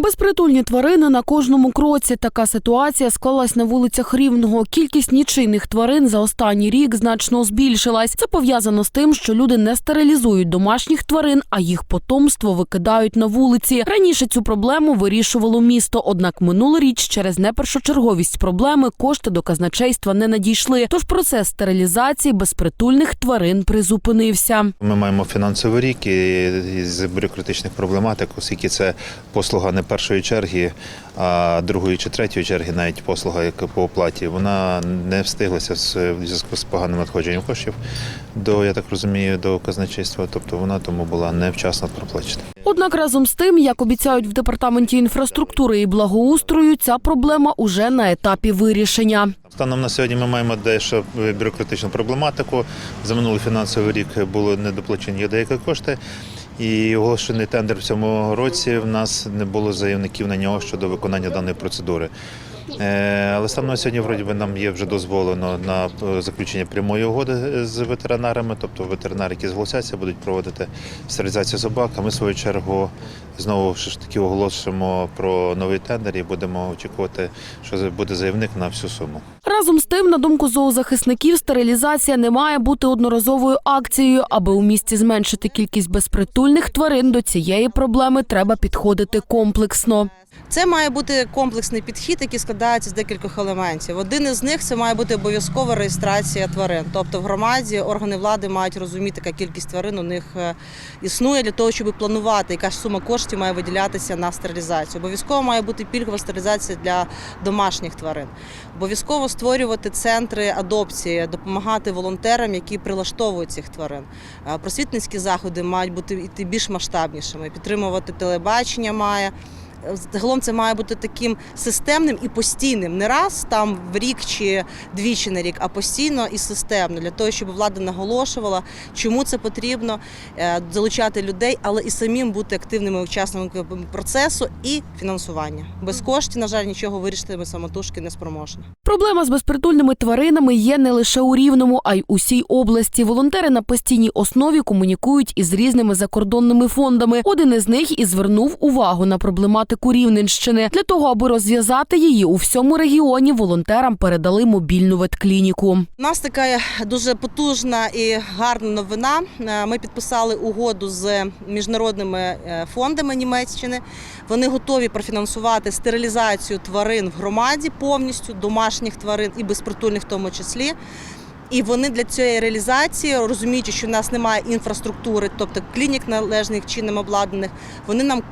Безпритульні тварини на кожному кроці. Така ситуація склалась на вулицях Рівного. Кількість нічийних тварин за останній рік значно збільшилась. Це пов'язано з тим, що люди не стерилізують домашніх тварин, а їх потомство викидають на вулиці. Раніше цю проблему вирішувало місто. Однак минулоріч через непершочерговість проблеми кошти до казначейства не надійшли. Тож процес стерилізації безпритульних тварин призупинився. Ми маємо фінансовий рік і з бюрократичних проблематик, оскільки це послуга не першої черги, а другої чи третьої черги, навіть послуга як по оплаті, вона не встиглася з- в зв'язку з поганим надходженням коштів до, я так розумію, до казначейства. Тобто вона тому була невчасно проплачена. Однак разом з тим, як обіцяють в департаменті інфраструктури і благоустрою, ця проблема уже на етапі вирішення. Станом на сьогодні ми маємо дещо бюрократичну проблематику. За минулий фінансовий рік були недоплачені деякі кошти. І оголошений тендер в цьому році в нас не було заявників на нього щодо виконання даної процедури. Е, Але станом на сьогодні, вроді би, нам є вже дозволено на е, заключення прямої угоди з ветеринарами, тобто ветеринари, які зголосяться, будуть проводити стерилізацію собак. А ми в свою чергу знову ж таки оголосимо про новий тендер і будемо очікувати, що буде заявник на всю суму. Разом з тим, на думку зоозахисників, стерилізація не має бути одноразовою акцією. Аби у місті зменшити кількість безпритульних тварин, до цієї проблеми треба підходити комплексно. Це має бути комплексний підхід, який складається з декількох елементів. Один із них це має бути обов'язкова реєстрація тварин. Тобто в громаді органи влади мають розуміти, яка кількість тварин у них е, існує для того, щоб планувати, яка ж сума коштів має виділятися на стерилізацію. Обов'язково має бути пільгова стерилізація для домашніх тварин. Обов'язково створювати центри адопції, допомагати волонтерам, які прилаштовують цих тварин. Е, Просвітницькі заходи мають бути більш масштабнішими. Підтримувати телебачення має. Загалом це має бути таким системним і постійним, не раз там в рік чи двічі на рік, а постійно і системно для того, щоб влада наголошувала, чому це потрібно е, залучати людей, але і самим бути активними учасниками процесу і фінансування. Без коштів, на жаль, нічого вирішити ми самотужки не спроможні. Проблема з безпритульними тваринами є не лише у Рівному, а й усій області. Волонтери на постійній основі комунікують із різними закордонними фондами. Один із них і звернув увагу на проблематику Рівненщини. Для того, аби розв'язати її у всьому регіоні, волонтерам передали мобільну ветклініку. У нас така дуже потужна і гарна новина. Е, Ми підписали угоду з міжнародними е, фондами Німеччини. Вони готові профінансувати стерилізацію тварин в громаді повністю, домашніх тварин і безпритульних в тому числі. І вони для цієї реалізації, розуміючи, що в нас немає інфраструктури, тобто клінік належних чином обладнаних, вони нам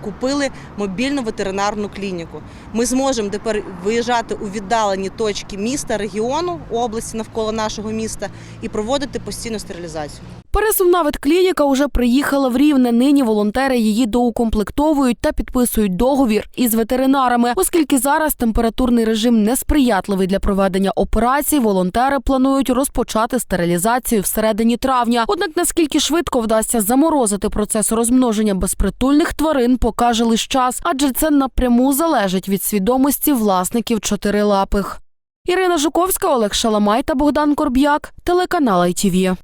купили мобільну ветеринарну клініку. Ми зможемо тепер виїжджати у віддалені точки міста, регіону, області навколо нашого міста і проводити постійну стерилізацію. Пересувна ветклініка уже приїхала в Рівне. Нині волонтери її доукомплектовують та підписують договір із ветеринарами. Оскільки зараз температурний режим несприятливий для проведення операцій, волонтери планують розпочати стерилізацію всередині травня. Однак наскільки швидко вдасться заморозити процес розмноження безпритульних тварин, покаже лише час, адже це напряму залежить від свідомості власників чотирилапих. Ірина Жуковська, Олег Шаламай та Богдан Корб'як, телеканал ITV.